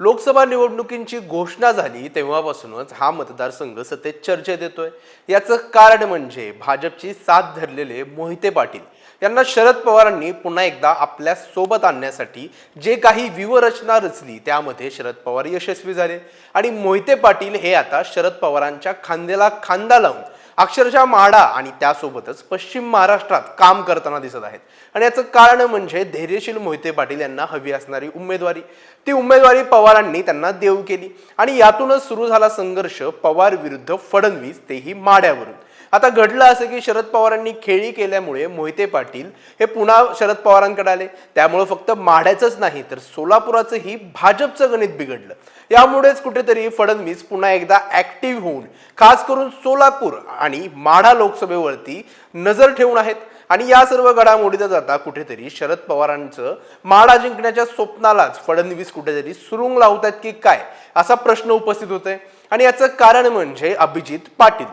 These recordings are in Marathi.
लोकसभा निवडणुकींची घोषणा झाली तेव्हापासूनच हा मतदारसंघ सतत चर्चेत येतोय. याचं कारण म्हणजे भाजपची साथ धरलेले मोहिते पाटील. यांना शरद पवारांनी पुन्हा एकदा आपल्यासोबत आणण्यासाठी जे काही व्यूहरचना रचली त्यामध्ये शरद पवार यशस्वी झाले. आणि मोहिते पाटील हे आता शरद पवारांच्या खांद्याला खांदा लावून अक्षरशः माढा आणि त्यासोबतच पश्चिम महाराष्ट्रात काम करताना दिसत आहेत. आणि याचं कारण म्हणजे धैर्यशील मोहिते पाटील यांना हवी असणारी उमेदवारी. ती उमेदवारी पवारांनी त्यांना देऊ केली. आणि यातूनच सुरू झाला संघर्ष पवार विरुद्ध फडणवीस तेही माड्यावरून. आता घडलं असं की शरद पवारांनी खेळी केल्यामुळे मोहिते पाटील हे पुन्हा शरद पवारांकडे आले. त्यामुळे फक्त माढ्याचंच नाही तर सोलापुराचंही भाजपचं गणित बिघडलं. यामुळेच कुठेतरी फडणवीस पुन्हा एकदा ऍक्टिव्ह होऊन खास करून सोलापूर आणि माढा लोकसभेवरती नजर ठेवून आहेत. आणि या सर्व घडामोडीचा जाता कुठेतरी शरद पवारांचं माडा जिंकण्याच्या स्वप्नालाच फडणवीस कुठेतरी सुरुंग लावतात की काय असा प्रश्न उपस्थित होतोय. आणि याचं कारण म्हणजे अभिजित पाटील.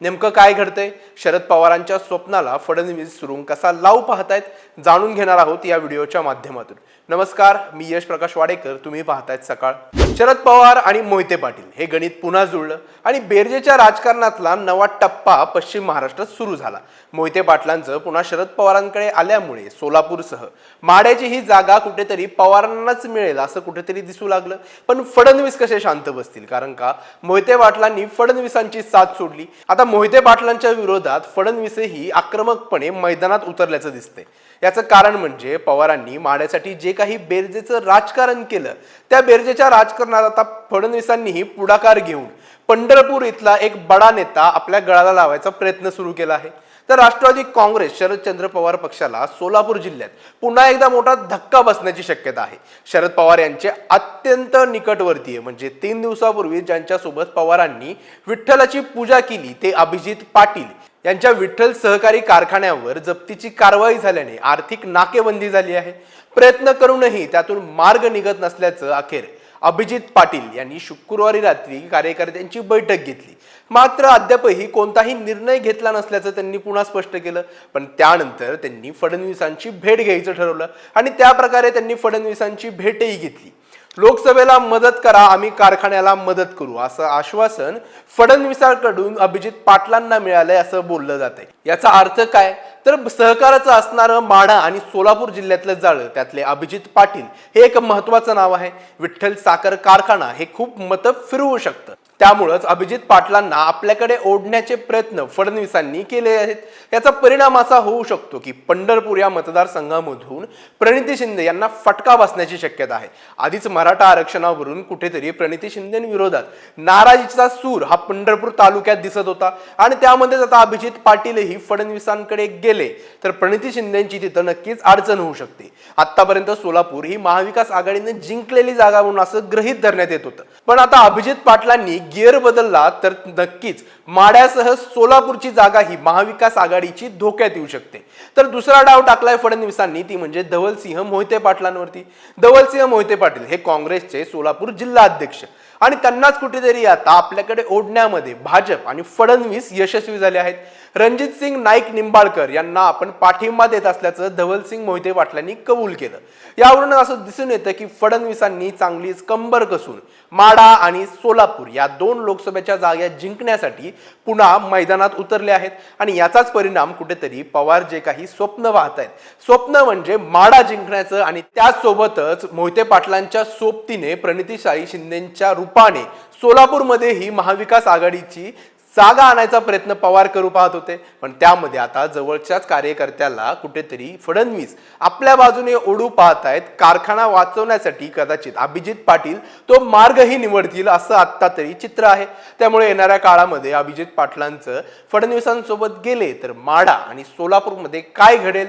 नेमकं काय घडतंय? शरद पवारांच्या स्वप्नाला फडणवीस सुरुंग कसा लावू पाहतायत? जाणून घेणार आहोत या व्हिडिओच्या माध्यमातून. नमस्कार मी यश प्रकाश वाडेकर. तुम्ही पाहतायत सकाळ. शरद पवार आणि मोहिते पाटील. हे गणित पुन्हा जुळलं आणि बेरजेच्या राजकारणातला नवा टप्पा पश्चिम महाराष्ट्रात सुरू झाला. मोहिते पाटलांचं पुन्हा शरद पवारांकडे आल्यामुळे सोलापूरसह. माड्याची ही जागा कुठेतरी पवारांनाच मिळेल असं कुठेतरी दिसू लागलं. पण फडणवीस कसे शांत बसतील? कारण का? मोहिते पाटलांनी फडणवीसांची साथ सोडली. आता मोहिते पाटलांच्या विरोधात फडणवीसही आक्रमकपणे मैदानात उतरल्याचं दिसतंय. याचं कारण म्हणजे पवारांनी माड्यासाठी जे काही बेरजेचं राजकारण केलं त्या बेरजेच्या राजकारणात आता फडणवीसांनीही पुढाकार घेऊन पंढरपूर इथला एक बडा नेता आपल्या गळाला लावायचा प्रयत्न सुरू केला आहे. तर राष्ट्रवादी काँग्रेस शरदचंद्र पवार पक्षाला सोलापूर जिल्ह्यात पुन्हा एकदा मोठा धक्का बसण्याची शक्यता आहे. शरद पवार यांचे अत्यंत निकटवर्तीय म्हणजे तीन दिवसापूर्वी ज्यांच्यासोबत पवारांनी विठ्ठलाची पूजा केली ते अभिजित पाटील यांच्या विठ्ठल सहकारी कारखान्यावर जप्तीची कारवाई झाल्याने आर्थिक नाकेबंदी झाली आहे. प्रयत्न करूनही त्यातून मार्ग निघत नसल्याचं अखेर अभिजित पाटील यांनी शुक्रवारी रात्री कार्यकर्त्यांची बैठक घेतली. मात्र अद्यापही कोणताही निर्णय घेतला नसल्याचं त्यांनी पुन्हा स्पष्ट केलं. पण त्यानंतर त्यांनी फडणवीसांची भेट घ्यायचं ठरवलं आणि त्या प्रकारे त्यांनी फडणवीसांची भेटही घेतली. लोकसभेला मदत करा आम्ही कारखान्याला मदत करू असं आश्वासन फडणवीसांकडून अभिजित पाटलांना मिळालंय असं बोललं जातंय. याचा अर्थ काय? तर सहकाराचं असणारं माढा आणि सोलापूर जिल्ह्यातलं जाळं त्यातले अभिजित पाटील हे एक महत्वाचं नाव आहे. विठ्ठल साखर कारखाना हे खूप मतं फिरवू शकतं. त्यामुळंच अभिजित पाटलांना आपल्याकडे ओढण्याचे प्रयत्न फडणवीसांनी केले आहेत. याचा परिणाम असा होऊ शकतो की पंढरपूर या मतदारसंघामधून प्रणिती शिंदे यांना फटका बसण्याची शक्यता आहे. आधीच मराठा आरक्षणावरून कुठेतरी प्रणिती शिंदेविरोधात नाराजीचा सूर हा पंढरपूर तालुक्यात दिसत होता. आणि त्यामध्येच आता अभिजित पाटीलही फडणवीसांकडे गेले. तर प्रणिती शिंदेची तिथं नक्कीच अडचण होऊ शकते. आतापर्यंत सोलापूर ही महाविकास आघाडीने जिंकलेली जागा म्हणून असं गृहित धरण्यात येत होतं. पण आता अभिजित पाटलांनी गिअर बदलला तर नक्कीच माड्यासह सोलापूरची जागा ही महाविकास आघाडीची धोक्यात येऊ शकते. तर दुसरा डाव टाकलाय फडणवीसांनी ती म्हणजे धवलसिंह मोहिते पाटलांवरती. धवलसिंह मोहिते पाटील हे काँग्रेसचे सोलापूर जिल्हा अध्यक्ष. आणि त्यांनाच कुठेतरी आता आपल्याकडे ओढण्यामध्ये भाजप आणि फडणवीस यशस्वी झाले आहेत. रणजित सिंग नाईक निंबाळकर यांना आपण पाठिंबा देत असल्याचं धवलसिंग मोहिते पाटलांनी कबूल केलं. यावरून असं दिसून येतं की फडणवीसांनी चांगलीच कंबर कसून माडा आणि सोलापूर या दोन लोकसभेच्या जागा जिंकण्यासाठी पुन्हा मैदानात उतरले आहेत. आणि याचाच परिणाम कुठेतरी पवार जे काही स्वप्न वाहत आहेत स्वप्न म्हणजे माडा जिंकण्याचं आणि त्याचसोबतच मोहिते पाटलांच्या सोबतीने प्रणितीशाही शिंदेच्या रूपाने सोलापूरमध्ये ही महाविकास आघाडीची जागा आणायचा प्रयत्न पवार करू पाहत होते. पण त्यामध्ये आता जवळच्याच कार्यकर्त्याला कुठेतरी फडणवीस आपल्या बाजूने ओढू पाहत आहेत. कारखाना वाचवण्यासाठी कदाचित अभिजित पाटील तो मार्गही निवडतील असं आत्ता तरी चित्र आहे. त्यामुळे येणाऱ्या काळामध्ये अभिजित पाटलांचं फडणवीसांसोबत गेले तर माडा आणि सोलापूरमध्ये काय घडेल?